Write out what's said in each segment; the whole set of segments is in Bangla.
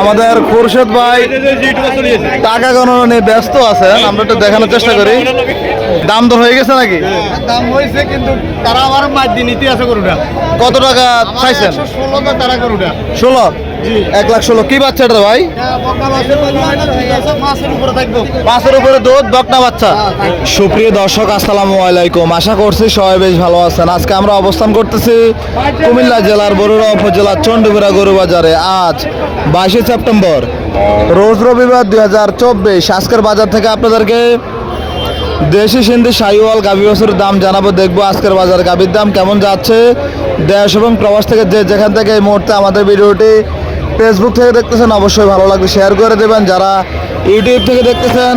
আমাদের খুরশেদ ভাই টাকা গণনা নিয়ে ব্যস্ত আছেন আমরা একটু দেখানোর চেষ্টা করি। দাম দর হয়ে গেছে নাকি? দাম হয়েছে কিন্তু তারা আমার মাছ দিয়ে নিতে আছে গরুটা। কত টাকা চাইছেন? ষোলো তারা গরুটা। ষোলো? এক লাখ ষোলো। কি বাচ্চা এটা ভাই? মাছের উপরে দুধ, বকনা বাচ্চা। সুপ্রিয় দর্শক, আসসালামু আলাইকুম। আশা করছি সবাই বেশ ভালো আছেন। আজকে আমরা অবস্থান করতেছি কুমিল্লা জেলার বরুড়া উপজেলার চন্ডীপুরা গরু বাজারে আজ বাইশে সেপ্টেম্বর, রোজ রবিবার দুই হাজার চব্বিশ। আজকের বাজার থেকে আপনাদেরকে দেশি সিন্ধি শাহিওয়াল গাভী বছরের দাম জানাব। দেখব আজকের বাজারে গাভীর দাম কেমন যাচ্ছে। দেশ এবং প্রবাস থেকে যে যেখান থেকে এই মুহূর্তে আমাদের ভিডিওটি ফেসবুক থেকে দেখতেছেন অবশ্যই ভালো লাগবে। শেয়ার করে দেবেন। যারা ইউটিউব থেকে দেখতেছেন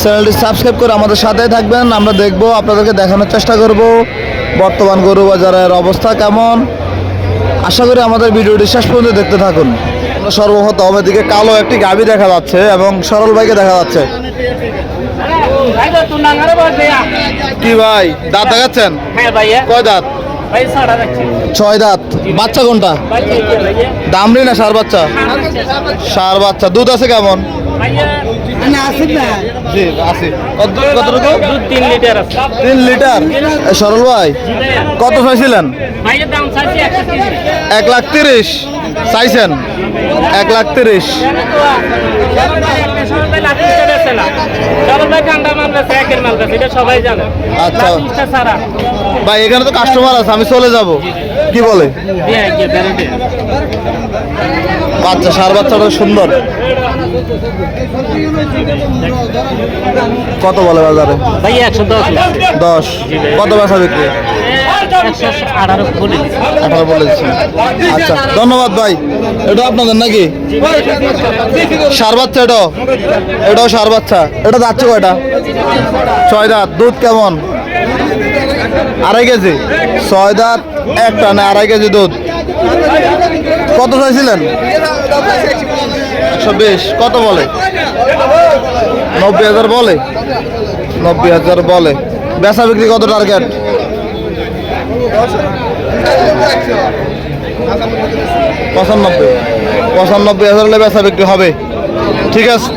চ্যানেলটি সাবস্ক্রাইব করে আমাদের সাথেই থাকবেন। আমরা দেখব আপনাদেরকে দেখানোর চেষ্টা করব বর্তমান গরু বাজারের অবস্থা কেমন। আশা করি আমাদের ভিডিওটি শেষ পর্যন্ত দেখতে থাকুন। আমরা সর্বপ্রথম এদিকে কালো একটি গাভী দেখা যাচ্ছে এবং সরল ভাইকে দেখা যাচ্ছে। কি ভাই দাঁত দেখাচ্ছেন? হ্যাঁ কয় দাঁত? ছয় দাঁত। বাচ্চা কোনটা? দামরি না সার বাচ্চা? সার বাচ্চা। দুধ আছে কেমন? ভাইয়া জি আছে। কত কতটুকু? দুধ তিন লিটার সরল ভাই কত চাইছিলেন? ভাইয়ের দাম চাইছে একশো তিরিশ। এক লাখ তিরিশ। চাইছেন? এক লাখ তিরিশ। সবাই কান্ডা মাল আছে একের মাল আছে এটা সবাই জানে। আচ্ছা। ভাই এখানে তো কাস্টমার আছে আমি চলে যাব। কি বলে? বাচ্চা সার বাচ্চাটা সুন্দর। কত বলে বাজারে? একশো দশ। দশ। কত বাসা বিক্রি? আচ্ছা ধন্যবাদ ভাই। এটা আপনাদের নাকি? সার বাচ্চা এটাও? এটাও সার বাচ্চা। এটা যাচ্ছে কয়টা? ছয় দাঁত। দুধ কেমন? আড়াই কেজি। ছয় দাঁত, একটা না আড়াই কেজি দুধ? কত চাইছিলেন? একশো বিশ। কত বলে? নব্বই হাজার বলে? নব্বই হাজার বলে। বেচা বিক্রি কত টার্গেট পঁচানব্বই। পঁচানব্বই হাজার হলে বেচা বিক্রি হবে। ঠিক আছে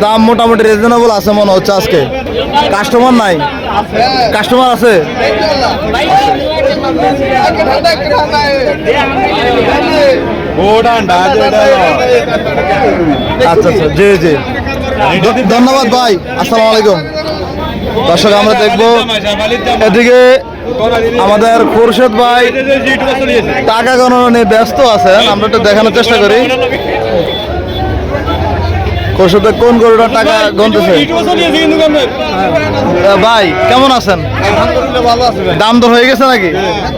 দাম মোটামুটি রিজনেবল আছে মনে হচ্ছে আজকে। কাস্টমার নাই। কাস্টমার আছে? আচ্ছা আচ্ছা জি জি। ধ- ধন্যবাদ ভাই আসসালামু আলাইকুম। দর্শক আমরা দেখব এদিকে আমাদের খুরশেদ ভাই টাকা গণনা নিয়ে ব্যস্ত আছেন আমরা একটু দেখানোর চেষ্টা করি। খুরশেদ কোন গরুটা টাকা গনতেছে ভাই কেমন আছেন? দাম দর হয়ে গেছে নাকি?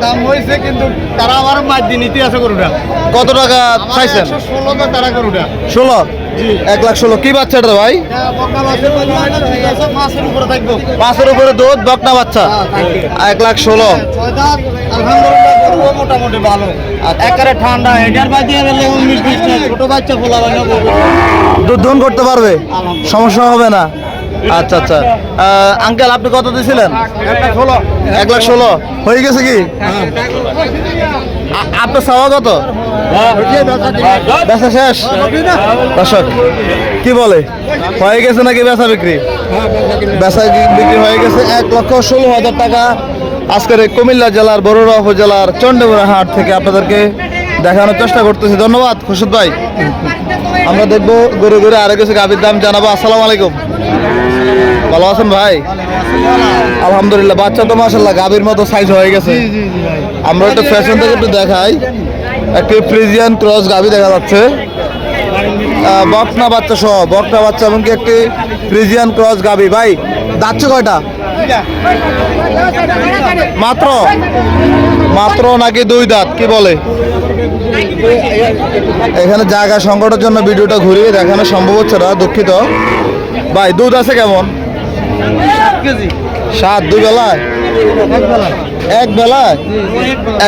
দাম হয়েছে কিন্তু তারা আবার দিয়ে নিতে আছে গরুটা। কত টাকা চাইছেন? ষোলো তারা গরুটা। ষোলো? এক লাখ ষোলো। কি বাচ্চা এটা ভাই? মাছের উপরে থাকব পাঁচের উপরে দুধ বকনা বাচ্চা। এক লাখ ষোলো। মোটামুটি ভালো একেবারে ঠান্ডা। এটার বাদ দিয়ে ছোট বাচ্চা খোলা হয় দুধ দহন করতে পারবে? সমস্যা হবে না? আচ্ছা আচ্ছা। আঙ্কেল আপনি কত দিয়েছিলেন এক লাখ ষোলো। হয়ে গেছে কি? আ- আপনার চাওয়া কত? শেষ? দর্শক, কি বলে? হয়ে গেছে নাকি বেচা বিক্রি? বেচা বিক্রি হয়ে গেছে এক লক্ষ ষোলো হাজার টাকা। আজকের কুমিল্লা জেলার বরুড়া উপজেলার চন্ডীপুরা হাট থেকে আপনাদেরকে দেখানোর চেষ্টা করতেছি। ধন্যবাদ খুশিদ ভাই। আমরা দেখব ঘুরে ঘুরে আরও কিছু গাভীর দাম জানাব। আসসালামু আলাইকুম। ভালো আছেন ভাই? আলহামদুলিল্লাহ, বাচ্চা তো মাসাল্লাহ গাভীর মতো সাইজ হয়ে গেছে। আমরা একটা ফ্যাশন থেকে একটু দেখাই। একটি ফ্রিজিয়ান ক্রস গাভী দেখা যাচ্ছে। বকনা বাচ্চা সহ বকনা বাচ্চা এমনকি একটি ফ্রিজিয়ান ক্রস গাভী। ভাই যাচ্ছে কয়টা? মাত্র? মাত্র নাকি দুই দাঁত? কি বলে? এখানে জায়গা সংকটের জন্য ভিডিওটা ঘুরিয়ে দেখানো সম্ভব হচ্ছে না দুঃখিত। ভাই দুধ আছে কেমন? সাত দুই বেলায় এক বেলায়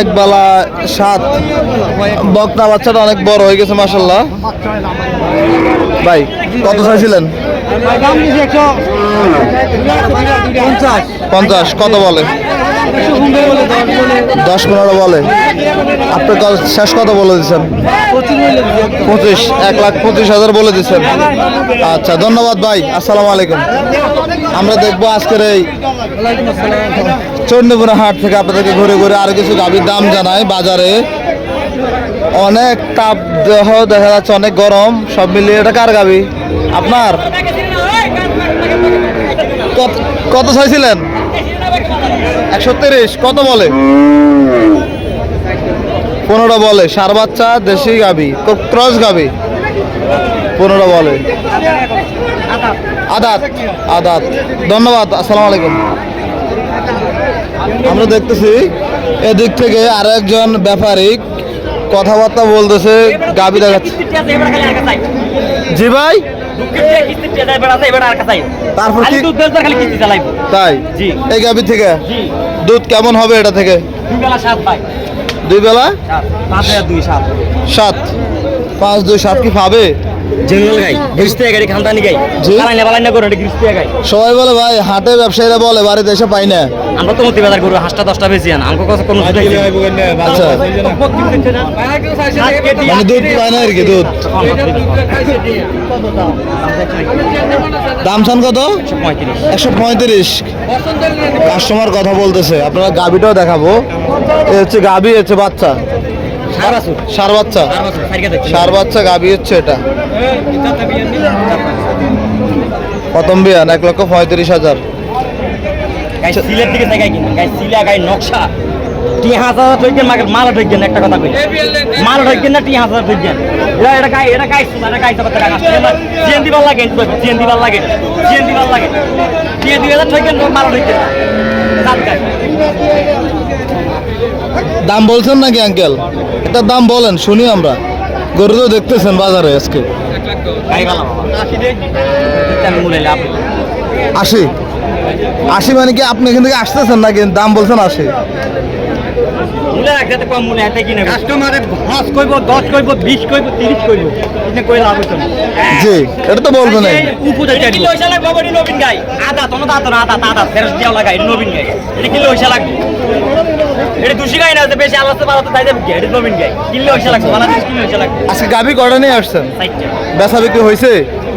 এক বেলা সাত। বকনা বাচ্চাটা অনেক বড় হয়ে গেছে মাসাল্লাহ ভাই কত চাইছিলেন? পঞ্চাশ। কত বলে? দশ পনেরো বলে। আপনি শেষ কত বলে দিচ্ছেন? পঁচিশ এক লাখ পঁচিশ হাজার বলে দিচ্ছেন। আচ্ছা ধন্যবাদ ভাই আসসালামু আলাইকুম। আমরা দেখব আজকের এই চন্ডীপুরা হাট থেকে আপনাদেরকে ঘুরে ঘুরে আরও কিছু গাভীর দাম জানাই বাজারে। অনেক তাপ দেহ দেখা যাচ্ছে, অনেক গরম, সব মিলিয়ে এটা কার গাবি আপনার? কত- চাইছিলেন? একশো তিরিশ, কত বলে? পনেরো বলে, সার বাচ্চা, দেশি গাবি ক্রস গাবি পনেরো বলে। আদাত আদাত। ধন্যবাদ, আসসালামু আলাইকুম। আমরা দেখতেছি, এদিক থেকে আরও একজন ব্যাপারী কথাবার্তা বলতেছে, গাবি দেখাচ্ছে। জি ভাই। তারপর তাই? এই গাবি থেকে? দুধ কেমন হবে এটা থেকে? দুই বেলা সাত। পাঁচ দুই সাত কি পাবে? গাই গাড়ি খানদানি গাই। করে গাই। সবাই বলে ভাই হাটে ব্যবসায়ীরা বলে বাড়িতে এসে পাই না। আমরা তো মতি বাজার করব হাঁসটা দশটা বেশি আন। আমাকে কাছে কোনো আচ্ছা। মানে দুধ পায় না আর কি দুধ। দাম কত? একশো পঁয়ত্রিশ। কাস্টমার কথা বলতেছে। আপনারা গাবিটাও দেখাবো। এ হচ্ছে গাবি হচ্ছে বাচ্চা। সার বাচ্চা। সার বাচ্চা। গাবি হচ্ছে এটা। প্রথম বিয়ান, এক লক্ষ পঁয়ত্রিশ হাজার। সিলের দিকে তাকাই কিনা গাই সিলা গাই নকশা। টি ঠইকেন মাকে মাল ঠইকেন একটা কথা কই মাল ঠইকেন না টি হাজার ঠইকেন এটা এটা এটা গাই মানে গাই তো কথা লাগে জিএন দিবার লাগে জিএন দিবার লাগে। জিএন দিবার ঠইকেন মাল ঠইকেন না। সাত গাই। দাম বলছেন নাকি আঙ্কেল এটার দাম বলেন, শুনি আমরা। গরু তো দেখতেছেন বাজারে আজকে। আশি? আশি মানে কি আপনি এখান থেকে আসতেছেন নাকি? দাম বলছেন আশি। মূলে রাখতে কম মূলে এতে কিনে কাস্টমারের পাঁচ কইব দশ কইব বিশ কইব তিরিশ কইব এটা কই লাভ হইতো না। জি এটা তো বলবেন এই। কিলো হইসা লাগবে বড়ি নবীন গাই? আদা তোনো দাঁত আদা আদা ফেরত দিয়া লাগাই নবীন গাই। এটা কিলো হইসা লাগবে? এটা দুশি গাই না বেশি আলাদা পালাতে তাই যাবে এটা নবীন গাই। কিলো হইসা লাগবে? বালা কিলো হইসা লাগবে? আজকে গাভি কটা নিয়ে আসছেন। বেচা বিক্রি হয়েছে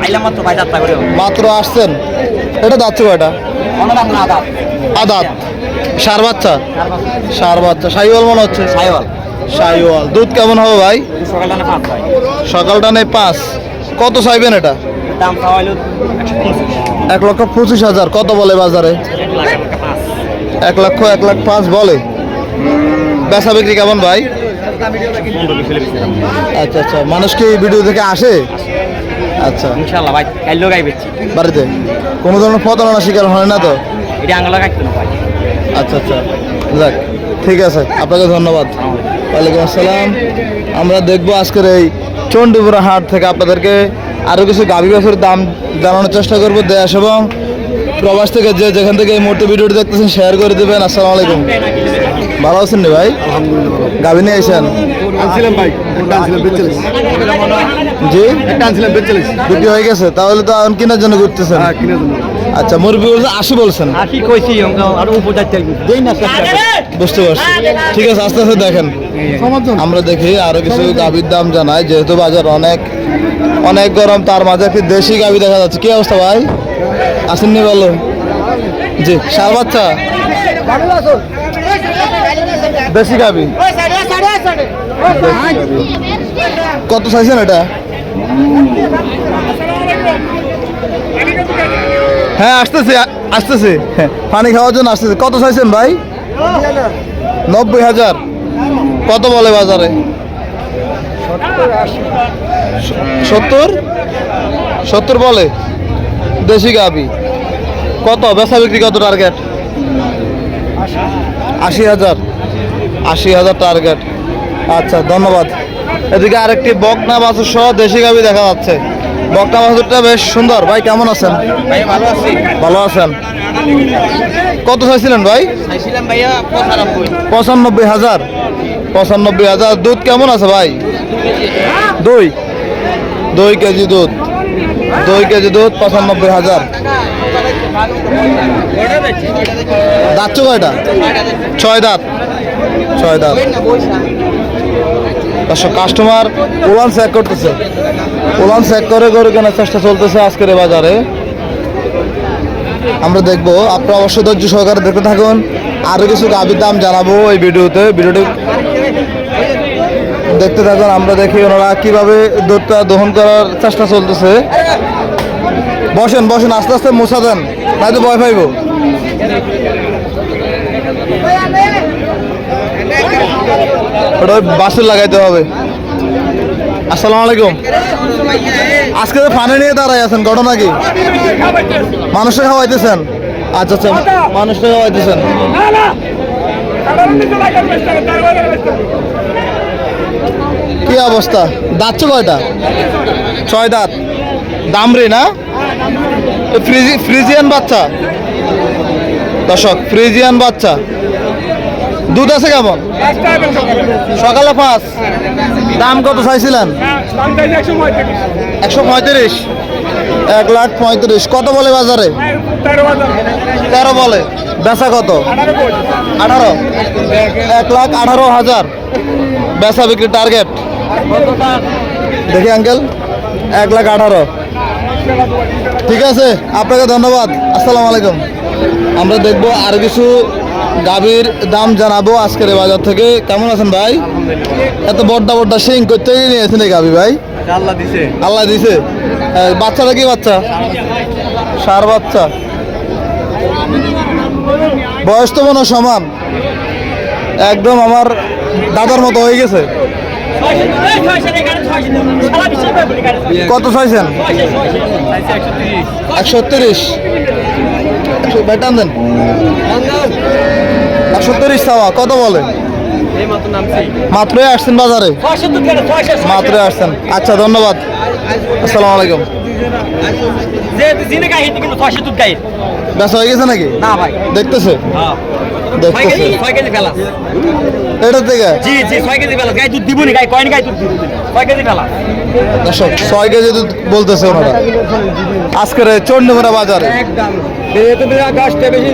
আইলাম মাত্র ভাই যাত্রা করে মাত্র আসছেন। এটা যাচ্ছে কয়টা? অনদাত না আদা আদাত। সার বাচ্চা? সার বাচ্চা। সাইওয়াল মনে হচ্ছে? সাইওয়াল। সাইওয়াল। দুধ কেমন হবে ভাই? সকালটা নেই পাঁচ। কত চাইবেন এটা? এক লক্ষ পঁচিশ হাজার। কত বলে বাজারে? এক লক্ষ এক লাখ পাঁচ বলে। বেচা বিক্রি কেমন ভাই। আচ্ছা আচ্ছা। মানুষ কি ভিডিও থেকে আসে? আচ্ছা। ইনশাল্লাহ ভাই কাইলো বাড়িতে? কোনো ধরনের প্রতারণা শিকার হয় না তো? এটা আঙুলা কাটতো না ভাই। আচ্ছা আচ্ছা। যাক ঠিক আছে আপনাকে ধন্যবাদ। ওয়ালাইকুম আসসালাম। আমরা দেখব আজকের এই চণ্ডীপুরা হাট থেকে আপনাদেরকে আরও কিছু গাভী বাছুর দাম জানানোর চেষ্টা করব দেশ এবং প্রবাস থেকে যে যেখান থেকে এই মুহূর্তে ভিডিওটি দেখতেছেন শেয়ার করে দেবেন। আসসালামু আলাইকুম। ভালো আছেন ভাই? গাভী নিয়ে আনছিলাম ভাই বেচল্লিশ জি? আনছিলাম বিক্রি হয়ে গেছে তাহলে তো এখন কেনার জন্য ঘুরতেছেন। হ্যাঁ কিনে দেবো আচ্ছা মুরগি বলছে আশি বলছেন। আশি কইছি আর না বুঝতে পারছি। ঠিক আছে আস্তে আস্তে দেখেন। আমরা দেখি আরও কিছু গাভীর দাম জানাই। যেহেতু বাজার অনেক অনেক গরম তার মাঝে একটি দেশি গাভী দেখা যাচ্ছে। কি অবস্থা ভাই? আসেননি বলো। জি সার বাচ্চা? দেশি গাভী? কত চাইছেন এটা? হ্যাঁ আসতেছে আসতেছে। হ্যাঁ, পানি খাওয়ার জন্য আসতেছে। কত চাইছেন ভাই? নব্বই হাজার। কত বলে বাজারে? সত্তর? সত্তর বলে? দেশি গাবি। কত? বেচা বিক্রি কত টার্গেট আশি হাজার। আশি হাজার টার্গেট আচ্ছা ধন্যবাদ। এদিকে আরেকটি বকনা বাছুর সহ দেশি গাবি দেখা যাচ্ছে। বকনা বাছুরটা বেশ সুন্দর। ভাই কেমন আছেন? ভাই ভালো আছি। ভালো আছেন। কত চাইছিলেন ভাই? চাইছিলাম ভাইয়া পঁচানব্বই। পঁচানব্বই হাজার। পঁচানব্বই হাজার। দুধ কেমন আছে ভাই? দুই। দুই কেজি দুধ। দুই কেজি দুধ পঁচানব্বই হাজার। দাঁত কয়টা? ছয় দাঁত। ছয় দাঁত। কাস্টমার উলান চেক করতেছে। উলান চেক করে গরু কেনার চেষ্টা চলতেছে আজকের বাজারে। আমরা দেখব, আপনারা অবশ্যই ধৈর্য সহকারে দেখতে থাকুন। আরও কিছু গাভীর দাম জানাব এই ভিডিওতে। ভিডিওটি দেখতে থাকুন, আমরা দেখি ওনারা কীভাবে দুধটা দহন করার চেষ্টা চলতেছে। বসেন বসেন, আস্তে আস্তে মোছা দেন তাই তো ভয় পাইব। ওটা বাসে লাগাইতে হবে। আসসালামু আলাইকুম। আজকে তো পানি নিয়ে দাঁড়াই আছেন, ঘটনা কি? মানুষকে খাওয়াইতেছেন? আচ্ছা আচ্ছা মানুষকে খাওয়াইতেছেন। কি অবস্থা? দাঁত কয়টা? ছয় দাঁত। দামরি না? ফ্রিজি ফ্রিজিয়ান বাচ্চা। দর্শক, ফ্রিজিয়ান বাচ্চা। দুধ আছে কেমন? সকালে পাঁচ। দাম কত চাইছিলেন? একশো পঁয়ত্রিশ। এক লাখ পঁয়ত্রিশ। কত বলে বাজারে? তেরো বলে। বেচা কত? আঠারো। এক লাখ আঠারো হাজার। বেচা বিক্রি টার্গেট। দেখি আঙ্কেল। এক লাখ আঠারো। ঠিক আছে, আপনাকে ধন্যবাদ। আসসালামু আলাইকুম। আমরা দেখব আর কিছু গাভীর দাম জানাব আজকের বাজার থেকে। কেমন আছেন ভাই? এত বড্ডা বড্ডা সিং করতে নিয়েছেন এই গাভী ভাই। আল্লাহ দিছে। আল্লাহ দিছে। বাচ্চাটা কি বাচ্চা? সার বাচ্চা। বয়স তো মনে সমান। একদম আমার দাদার মতো হয়ে গেছে। কত চাইছেন? একশো তিরিশ। একশো বেটান দেন। একশো তিরিশ চাওয়া কত বলে? মাত্রই আসছেন বাজারে? মাত্রই আসছেন। আচ্ছা ধন্যবাদ। আসসালামু আলাইকুম। ব্যবসা হয়ে গেছে নাকি? না ভাই। দেখতেছে? হ্যাঁ। দেখতেছে। ছয় কেজি ফেলাস। এটা থেকে? জি জি ছয় কেজি ফেলাস। গাই দুধ দিবনি গাই কয়েন গাই দুধ দিব ছয় কেজি ফেলাস। দর্শক ছয় কেজি দুধ বলতেছে ওনারা। আজকের এই বাজারে। একদম। বেশি